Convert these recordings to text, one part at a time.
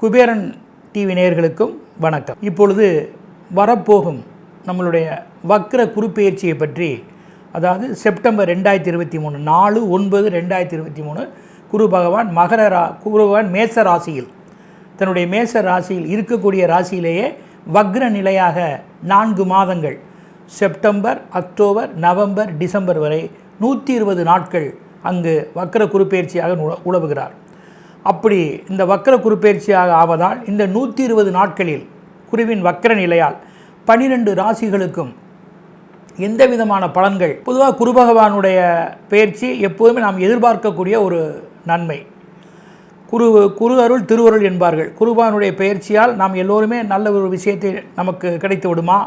Kuberan TV நேயர்களுக்கும் வணக்கம். இப்பொழுது வரப்போகும் நம்மளுடைய வக்ர குருப்பெயர்ச்சியை பற்றி அதாவது செப்டம்பர் ரெண்டாயிரத்தி இருபத்தி மூணு நாலு ஒன்பது ரெண்டாயிரத்தி இருபத்தி மூணு குரு பகவான் மகர ரா குரு பகவான் மேச ராசியில் தன்னுடைய மேச ராசியில் இருக்கக்கூடிய ராசியிலேயே வக்ர நிலையாக நான்கு மாதங்கள் செப்டம்பர் அக்டோபர் நவம்பர் டிசம்பர் வரை நூற்றி இருபது நாட்கள் அங்கு வக்கர குருப்பெயர்ச்சியாக உழவுகிறார். அப்படி இந்த வக்கர குருப்பெயர்ச்சியாக ஆவதால் இந்த நூற்றி இருபது நாட்களில் குருவின் வக்கர நிலையால் பனிரெண்டு ராசிகளுக்கும் எந்த விதமான பலன்கள்? பொதுவாக குரு பகவானுடைய பயிற்சி எப்போதுமே நாம் எதிர்பார்க்கக்கூடிய ஒரு நன்மை. குரு குரு அருள் திருவருள் என்பார்கள். குருபானுடைய பயிற்சியால் நாம் எல்லோருமே நல்ல ஒரு விஷயத்தை நமக்கு கிடைத்து விடுமா?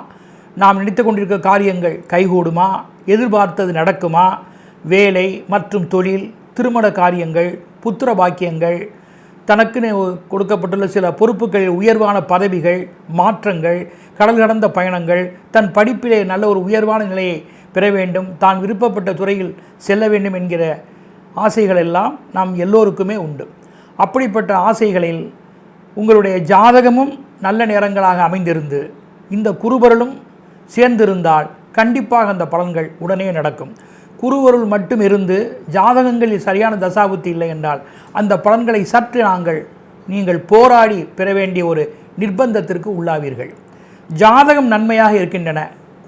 நாம் நினைத்து கொண்டிருக்க காரியங்கள் கைகூடுமா? எதிர்பார்த்தது நடக்குமா? வேலை மற்றும் தொழில் திருமண காரியங்கள் புத்திர பாக்கியங்கள் தனக்குன்னு கொடுக்கப்பட்டுள்ள சில பொறுப்புகளில் உயர்வான பதவிகள் மாற்றங்கள் கடல் கடந்த பயணங்கள் தன் படிப்பிலே நல்ல ஒரு உயர்வான நிலையை பெற வேண்டும் தான் விருப்பப்பட்ட துறையில் செல்ல வேண்டும் என்கிற ஆசைகள் எல்லாம் நாம் எல்லோருக்குமே உண்டு. அப்படிப்பட்ட ஆசைகளில் உங்களுடைய ஜாதகமும் நல்ல நேரங்களாக அமைந்திருந்து இந்த குருபரலும் சேர்ந்திருந்தால் கண்டிப்பாக அந்த பலன்கள் உடனே நடக்கும். குருவருள் மட்டும் இருந்து ஜாதகங்களில் சரியான தசாபுத்தி இல்லை என்றால் அந்த பலன்களை சற்று நாங்கள் நீங்கள் போராடி பெற வேண்டிய ஒரு நிர்பந்தத்திற்கு உள்ளாவீர்கள். ஜாதகம் நன்மையாக இருக்கின்றன.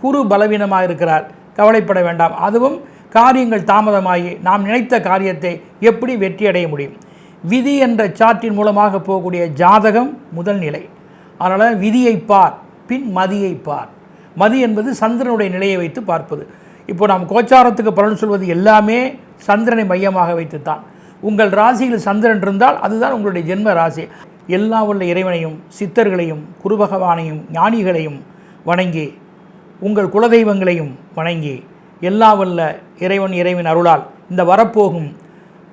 குரு பலவீனமாக இருக்கிறார். கவலைப்பட வேண்டாம். அதுவும் காரியங்கள் தாமதமாகி நாம் நினைத்த காரியத்தை எப்படி வெற்றியடைய முடியும்? விதி என்ற சாற்றின் மூலமாக போகக்கூடிய ஜாதகம் முதல் நிலை. அதனால் விதியை பார் பின் மதியை பார். மதி என்பது சந்திரனுடைய நிலையை வைத்து பார்ப்பது. இப்போ நாம் கோச்சாரத்துக்கு பலன் சொல்வது எல்லாமே சந்திரனை மையமாக வைத்துத்தான். உங்கள் ராசியில் சந்திரன் இருந்தால் அதுதான் உங்களுடைய ஜென்ம ராசி. எல்லா உள்ள இறைவனையும் சித்தர்களையும் குருபகவானையும் ஞானிகளையும் வணங்கி உங்கள் குலதெய்வங்களையும் வணங்கி எல்லா வல்ல இறைவன் இறைவன் அருளால் இந்த வரப்போகும்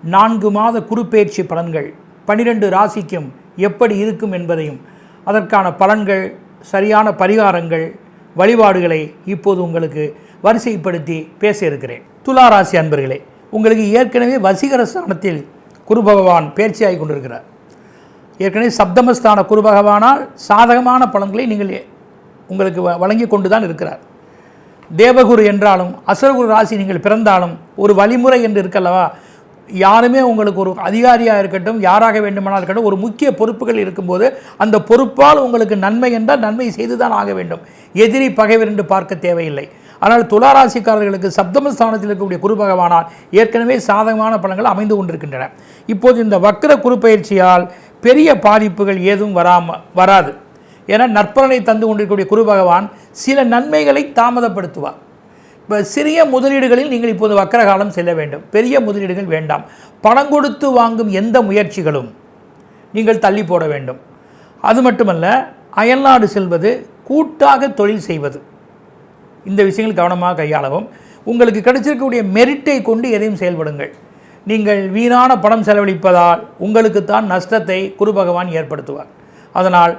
நான்கு மாத குறுப்பெயர்ச்சி பலன்கள் பனிரெண்டு ராசிக்கும் எப்படி இருக்கும் என்பதையும் அதற்கான பலன்கள் சரியான பரிகாரங்கள் வழிபாடுகளை இப்போது உங்களுக்கு வரிசைப்படுத்தி பேச இருக்கிறேன். துலா ராசி அன்பர்களே உங்களுக்கு ஏற்கனவே வசீகர ஸ்தானத்தில் குரு பகவான் பேர்ச்சியாகி கொண்டிருக்கிறார். ஏற்கனவே சப்தமஸ்தான குரு பகவானால் சாதகமான பலன்களை நீங்கள் உங்களுக்கு வ- வழங்கி கொண்டு தான் இருக்கிறார். தேவகுரு என்றாலும் அசுரகுரு ராசி நீங்கள் பிறந்தாலும் ஒரு வழிமுறை என்று இருக்கல்லவா? யாருமே உங்களுக்கு ஒரு அதிகாரியாக இருக்கட்டும் யாராக வேண்டுமானால் இருக்கட்டும் ஒரு முக்கிய பொறுப்புகள் இருக்கும்போது அந்த பொறுப்பால் உங்களுக்கு நன்மை என்றால் நன்மை செய்து தான் ஆக வேண்டும். எதிரி பகைவர் என்று பார்க்க தேவையில்லை. ஆனால் துளாராசிக்காரர்களுக்கு சப்தமஸ்தானத்தில் இருக்கக்கூடிய குரு பகவானால் ஏற்கனவே சாதகமான பலன்கள் அமைந்து கொண்டிருக்கின்றன. இப்போது இந்த வக்கர குரு பயிற்சியால் பெரிய பாதிப்புகள் ஏதும் வராம வராது. ஏன்னா நற்பலனை தந்து கொண்டிருக்கக்கூடிய குரு பகவான் சில நன்மைகளை தாமதப்படுத்துவார். இப்போ சிறிய முதலீடுகளில் நீங்கள் இப்போது வக்கரகாலம் செல்ல வேண்டும். பெரிய முதலீடுகள் வேண்டாம். பணம் கொடுத்து வாங்கும் எந்த முயற்சிகளும் நீங்கள் தள்ளி போட வேண்டும். அது மட்டுமல்ல அயல்நாடு செல்வது கூட்டாக தொழில் செய்வது. இந்த விஷயங்கள் கவனமாக கையாளவும். உங்களுக்கு கிடைச்சிருக்கக்கூடிய மெரிட்டை கொண்டு எதையும் செயல்படுங்கள். நீங்கள் வீணான பணம் செலவழிப்பதால் உங்களுக்குத்தான் நஷ்டத்தை குரு பகவான் ஏற்படுத்துவார். அதனால்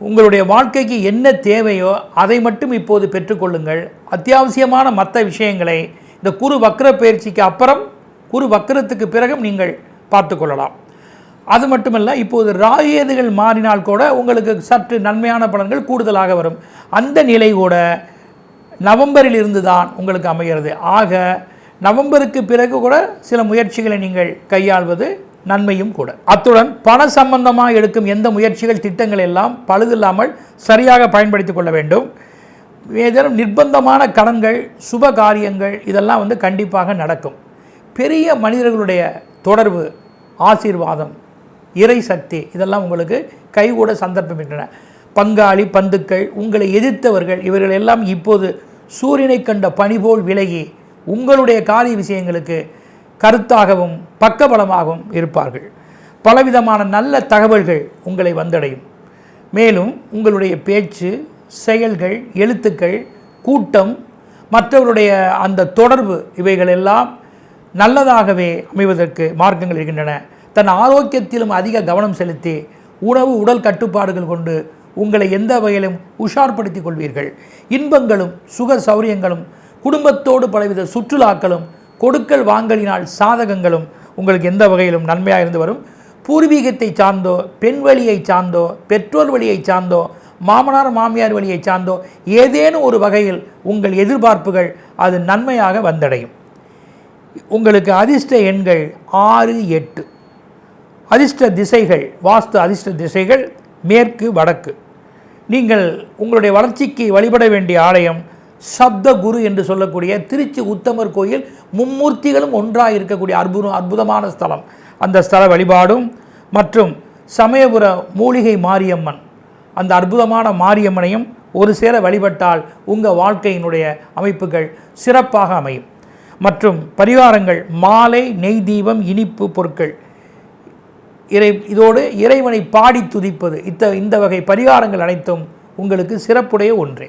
உங்களுடைய வாழ்க்கைக்கு என்ன தேவையோ அதை மட்டும் இப்போது பெற்றுக்கொள்ளுங்கள். அத்தியாவசியமான மற்ற விஷயங்களை இந்த குரு வக்ர பயிற்சிக்கு அப்புறம் குரு வக்ரத்துக்கு பிறகும் நீங்கள் பார்த்துக்கொள்ளலாம் அது மட்டுமல்ல இப்போது ராகேதுகள் மாறினால் கூட உங்களுக்கு சற்று நன்மையான பலன்கள் கூடுதலாக வரும். அந்த நிலை கூட நவம்பரில் இருந்து தான் உங்களுக்கு அமைகிறது. ஆக நவம்பருக்கு பிறகு கூட சில முயற்சிகளை நீங்கள் கையாள்வது நன்மையும் கூட. அத்துடன் பண சம்பந்தமாக எடுக்கும் எந்த முயற்சிகள் திட்டங்கள் எல்லாம் பழுதில்லாமல் சரியாக பயன்படுத்திக் கொள்ள வேண்டும். ஏதேனும் நிர்பந்தமான கடன்கள் சுப காரியங்கள் இதெல்லாம் வந்து கண்டிப்பாக நடக்கும். பெரிய மனிதர்களுடைய தொடர்பு ஆசீர்வாதம் இறை சக்தி இதெல்லாம் உங்களுக்கு கைகூட சந்தர்ப்பமின்றன. பங்காளி பந்துக்கள் உங்களை எதிர்த்தவர்கள் இவர்கள் எல்லாம் இப்போது சூரியனை கண்ட பணி போல் விலகி உங்களுடைய காரிய விஷயங்களுக்கு கருத்தாகவும் பக்கபலமாகவும் இருப்பார்கள். பலவிதமான நல்ல தகவல்கள் உங்களை வந்தடையும். மேலும் உங்களுடைய பேச்சு செயல்கள் எழுத்துக்கள் கூட்டம் மற்றவருடைய அந்த தொடர்பு இவைகளெல்லாம் நல்லதாகவே அமைவதற்கு மார்க்கங்கள் இருக்கின்றன. தன் ஆரோக்கியத்திலும் அதிக கவனம் செலுத்தி உணவு உடல் கட்டுப்பாடுகள் கொண்டு உங்களை எந்த வகையிலும் உஷார்படுத்திக் கொள்வீர்கள். இன்பங்களும் சுக சௌரியங்களும் குடும்பத்தோடு பலவித சுற்றுலாக்களும் கொடுக்கல் வாங்கலினால் சாதகங்களும் உங்களுக்கு எந்த வகையிலும் நன்மையாக இருந்து வரும். பூர்வீகத்தை சார்ந்தோ பெண் வழியை சார்ந்தோ பெற்றோர் வழியை சார்ந்தோ மாமனார் மாமியார் வழியை சார்ந்தோ ஏதேனும் ஒரு வகையில் உங்கள் எதிர்பார்ப்புகள் அது நன்மையாக வந்தடையும். உங்களுக்கு அதிர்ஷ்ட எண்கள் ஆறு எட்டு. அதிர்ஷ்ட திசைகள் வாஸ்து அதிர்ஷ்ட திசைகள் மேற்கு வடக்கு. நீங்கள் உங்களுடைய வளர்ச்சிக்கு வழிபட வேண்டிய ஆலயம் சப்த குரு என்று சொல்லக்கூடிய திருச்சி உத்தமர் கோயில் மும்மூர்த்திகளும் ஒன்றாக இருக்கக்கூடிய அற்புதம் அற்புதமான ஸ்தலம். அந்த ஸ்தல வழிபாடும் மற்றும் சமயபுர மூலிகை மாரியம்மன். அந்த அற்புதமான மாரியம்மனையும் ஒரு சேர வழிபட்டால் உங்கள் வாழ்க்கையினுடைய அமைப்புகள் சிறப்பாக அமையும். மற்றும் பரிகாரங்கள் மாலை நெய் தீபம் இனிப்பு பொருட்கள். இறை இதோடு இறைவனை பாடி துதிப்பது. இத்த இந்த வகை பரிகாரங்கள் அனைத்தும் உங்களுக்கு சிறப்புடைய ஒன்றே.